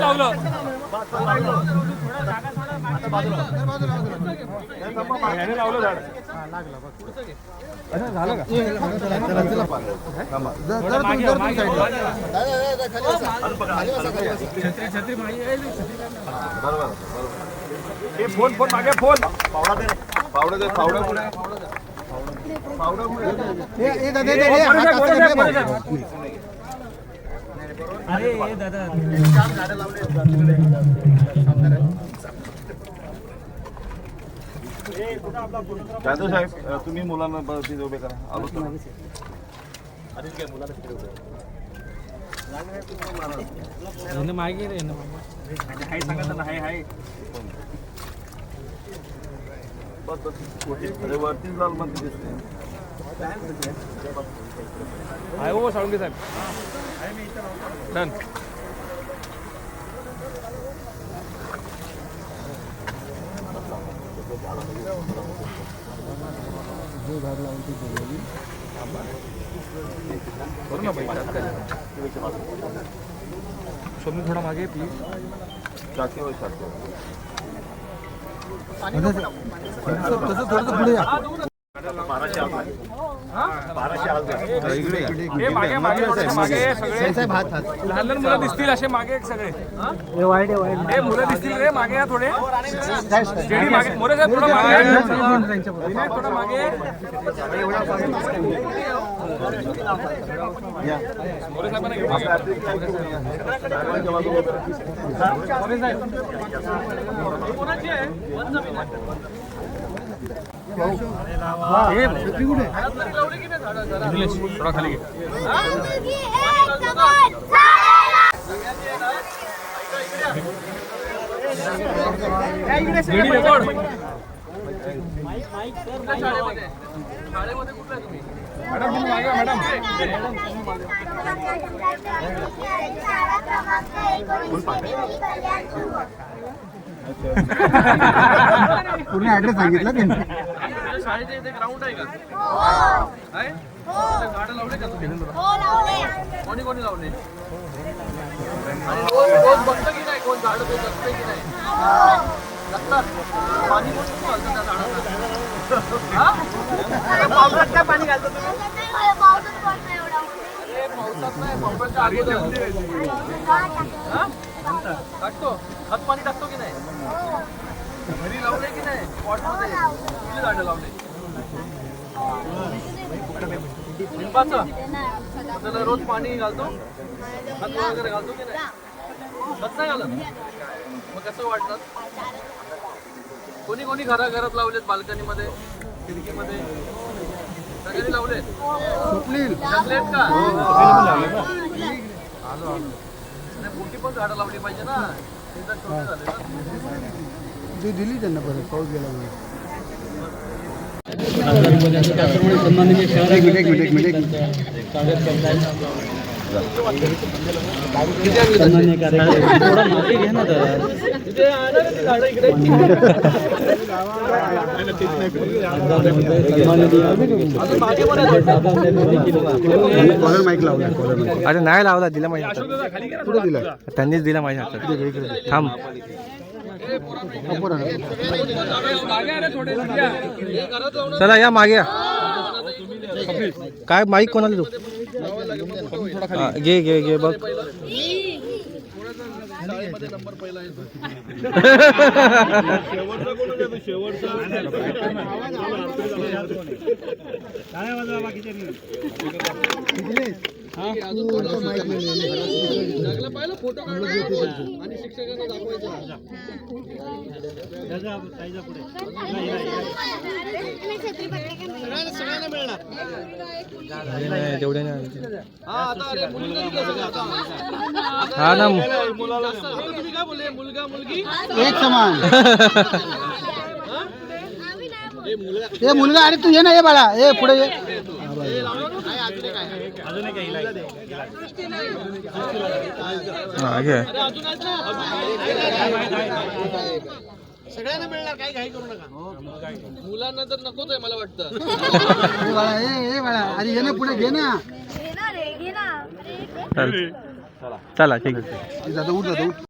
लावलं लावलं झाड हे फोन फोन मागे फोन पावडा दे पावडा दे पावडा आहे? पावडा कुठे आहे? जाधव साहेब तुम्ही मुलांना तिथे उभे करा. आलो तर. मागे रे हाय सांगा त्यांना हाय हाय. बस बस. अरे वरतीच लाल मंदी दिसते हाय हो साळुंगे साहेब. डन. करू ना. सोनू थोडा मागे प्लीज हे मागे मागे थोडेसे मागे सगळे लहान लहान मुलं दिसतील असे मागे एक सगळे. हे? मुलं दिसतील रे मागे या थोडे. जेडी मागे मोरे साहेब थोडं मागे. थोडं मागे. मोरे साहेबांना घेऊ मागे. Madam madam. पूर्ण ऍड्रेस सांगितला त्यांनी. शाळेच्या इथे ग्राउंड आहे का? आहे? झाडं लावले का तुम्ही? कोणी कोणी लावले? रोज बघतं की नाही? कोण झाडं ते जगते की नाही? जगतात. पाणी कोणी कोणी घालतं त्या हा? पावसात काय पाणी घालतं तुम्ही? अरे पावसात नाही पावसाच्या हा? टाकतो. खत पाणी टाकतो की नाही? घरी लावले की नाही? पॉटमध्ये किती झाडं लावले लिंबाचं? त्याला रोज पाणी घालतो? खत वगैरे घालतो की नाही? खत नाही घालत? मग कसं वाटतं? कोणी कोणी घरा घरात लावलेत बाल्कनीमध्ये खिडकीमध्ये? सगळ्यांनी लावलेत? जगलेत का? नाही, मोठी पण झाडं लावली पाहिजे ना. ते तर छोटे झाले ना. ती दिली त्यांना परत पाऊस गेला म्हणून. एक मिनिट एक मिनिट एक मिनिट. एक मिनिट. आहे कॉलर माईक लावला कॉलर अरे नाही लावला दिला माझ्या ना कुठे दिला त्यांनीच दिला माझ्या हातात. थांब. चला या मागे या. काय माईक कोणाला तू हा, घे घे घे बघ. नंबर पहिला येतो पाहिलं फोटो काढला आणि शिक्षकांना दाखवायचा. नाही, नाही, तेवढे नाही हा? हा ना काय बोलले मुलगा मुलगी. एक समान. हे मुलगा ए मुलगा अरे तू ये ना ये बाळा ए पुढे ये. हा सगळ्यांना मिळणार काही घाई करू नका. मुलांना तर नकोच आहे मला वाटतं. बाळा ए ए बाळा अरे ये ना पुढे घे ना. चल. चला ठीक आहे. दादा उठ दादा उठ.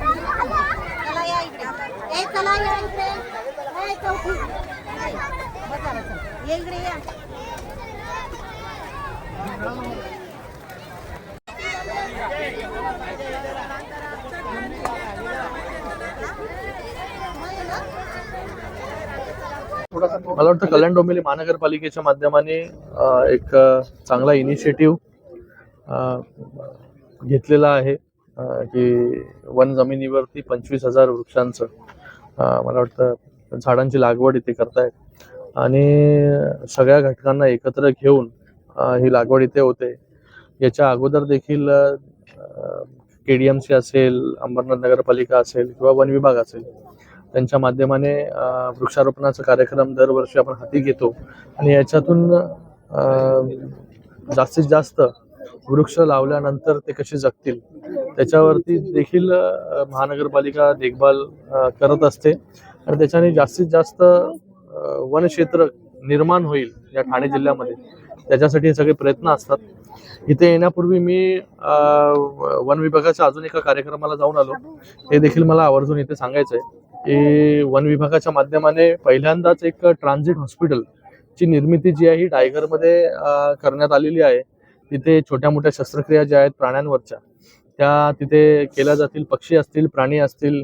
चला या इकडे ए चला या इकडे ए चौकी बसा बसा ये इकडे या मला वाटतं कल्याण डोंबिवली महानगरपालिकेच्या माध्यमाने एक चांगला इनिशिएटिव्ह घेतलेला आहे की वन जमिनीवरती पंचवीस हजार वृक्षांचं मला वाटतं झाडांची लागवड इथे करतायत. आणि सगळ्या घटकांना एकत्र घेऊन ही लागवड इथे होते. याच्या अगोदर देखील के डी एम सी असेल अंबरनाथ नगरपालिका असेल किंवा वन विभाग असेल त्यांच्या माध्यमाने वृक्षारोपणाचा कार्यक्रम दरवर्षी आपण हाती घेतो. आणि याच्यातून जास्तीत जास्त वृक्ष लावल्यानंतर ते कसे जगतील त्याच्यावरती देखील महानगरपालिका देखभाल करत असते. आणि त्याच्याने जास्तीत जास्त वनक्षेत्र निर्माण होईल या ठाणे जिल्ह्यामध्ये. त्याच्यासाठी सगळे प्रयत्न असतात. इथे येण्यापूर्वी मी वन विभागाच्या अजून एका कार्यक्रमाला जाऊन आलो. हे देखील मला आवर्जून इथे सांगायचं आहे की वन विभागाच्या माध्यमाने पहिल्यांदाच एक ट्रान्झिट हॉस्पिटल ची निर्मिती जी आहे ही टायगरमध्ये करण्यात आलेली आहे. तिथे छोट्या मोठ्या शस्त्रक्रिया ज्या आहेत प्राण्यांवरच्या त्या तिथे केल्या जातील. पक्षी असतील प्राणी असतील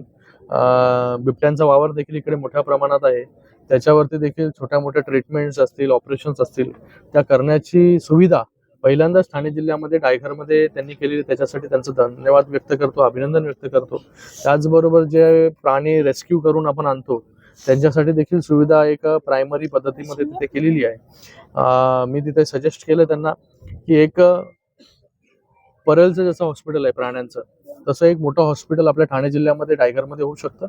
बिबट्यांचा वावर देखील इकडे मोठ्या प्रमाणात आहे. त्याच्यावरती देखील छोट्या मोठ्या ट्रीटमेंट्स असतील ऑपरेशन्स असतील त्या करण्याची सुविधा पहिल्यांदाच ठाणे जिल्ह्यामध्ये डायघरमध्ये त्यांनी केलेली त्याच्यासाठी त्यांचं धन्यवाद व्यक्त करतो अभिनंदन व्यक्त करतो. त्याचबरोबर जे प्राणी रेस्क्यू करून आपण आणतो त्यांच्यासाठी देखील सुविधा एक प्रायमरी पद्धतीमध्ये तिथे केलेली आहे. मी तिथे सजेस्ट केलं त्यांना की एक परेलचं जसं हॉस्पिटल आहे प्राण्यांचं तसं एक मोठं हॉस्पिटल आपल्या ठाणे जिल्ह्यामध्ये टायगरमध्ये होऊ शकतं.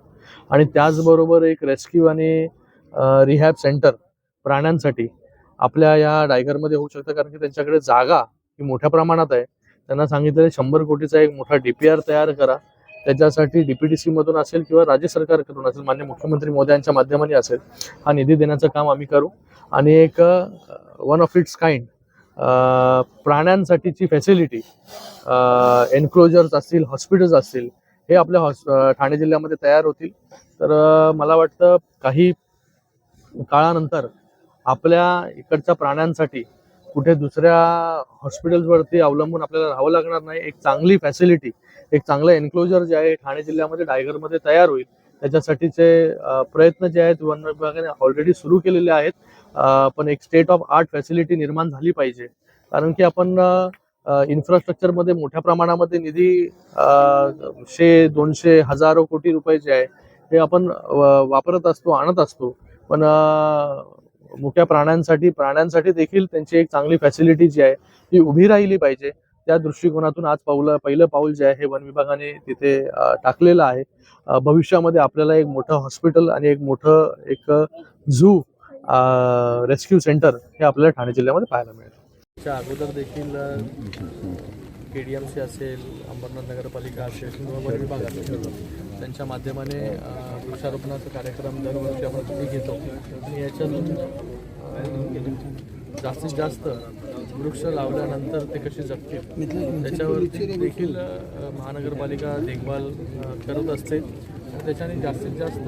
आणि त्याचबरोबर एक रेस्क्यू आणि रिहॅब सेंटर प्राण्यांसाठी आपल्या या डायगरमध्ये होऊ शकतं. कारण की त्यांच्याकडे जागा ही मोठ्या प्रमाणात आहे. त्यांना सांगितलं शंभर कोटीचा एक मोठा डीपीआर तयार करा. त्याच्यासाठी डीपीडीसी मधून असेल किंवा राज्य सरकारकडून असेल मान्य मुख्यमंत्री मोदयांच्या माध्यमाने असेल हा निधी देण्याचं काम आम्ही करू. आणि एक वन ऑफ इट्स काइंड प्राण्यांसाठीची फॅसिलिटी एन्क्लोजर्स असतील हॉस्पिटल्स असतील हे आपल्या हॉस ठाणे जिल्ह्यामध्ये तयार होतील. तर मला वाटतं काही काळानंतर आपल्या इकडच्या प्राण्यांसाठी कुठे दुसऱ्या हॉस्पिटल्सवरती अवलंबून आपल्याला राहावं लागणार नाही. एक चांगली फॅसिलिटी एक चांगलं एन्क्लोजर जे आहे ठाणे जिल्ह्यामध्ये डायगरमध्ये तयार होईल. त्याच्यासाठीचे प्रयत्न जे आहेत वन विभागाने ऑलरेडी सुरू केलेले आहेत. पण एक स्टेट ऑफ आर्ट फॅसिलिटी निर्माण झाली पाहिजे. कारण की आपण इन्फ्रास्ट्रक्चरमध्ये मोठ्या प्रमाणामध्ये निधी शे दोनशे हजारो कोटी रुपये जे आहे हे आपण वापरत असतो आणत असतो. पण मोठ्या मुक्या प्राण्यांसाठी प्राण्यांसाठी देखील त्यांची एक चांगली फॅसिलिटी जी आहे ती उभी राहिली पाहिजे. त्या दृष्टिकोनातून आज पावलं पहिलं पाऊल जे आहे हे वन विभागाने तिथे टाकलेलं आहे. भविष्यामध्ये आपल्याला एक मोठं हॉस्पिटल आणि एक मोठं एक झू रेस्क्यू सेंटर हे आपल्याला ठाणे जिल्ह्यामध्ये पाहायला मिळेल. त्या अगोदर देखील के डी एम सी असेल अंबरनाथ नगरपालिका असेल किंवा वन विभाग असेल त्यांच्या माध्यमाने वृक्षारोपणाचा कार्यक्रम दरवर्षी आपण तुम्ही घेतो? आणि याच्यातून जास्तीत जास्त वृक्ष लावल्यानंतर ते कसे जगतील? त्याच्यावरती देखील महानगरपालिका देखभाल करत असते. त्याच्याने जास्तीत जास्त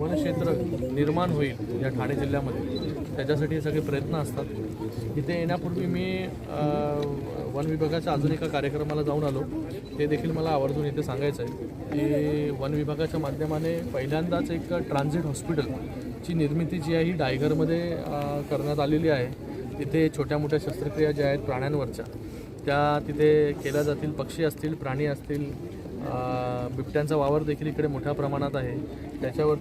वनक्षेत्र निर्माण होईल या ठाणे जिल्ह्यामध्ये. त्याच्यासाठी हे सगळे प्रयत्न असतात. इथे येण्यापूर्वी मी वन विभागाच्या अजून एका कार्यक्रमाला जाऊन आलो. ते देखील मला आवर्जून इथे सांगायचं आहे की वन विभागाच्या माध्यमाने पहिल्यांदाच एक ट्रान्झिट हॉस्पिटल ची निर्मिती जी आहे ही डायघरमध्ये करण्यात आलेली आहे. तिथे छोट्या मोठ्या शस्त्रक्रिया ज्या आहेत प्राण्यांवरच्या त्या तिथे केल्या जातील पक्षी असतील प्राणी असतील बिबट्यांचा वावर देखील इकडे मोठ्या प्रमाणात आहे. त्याच्यावर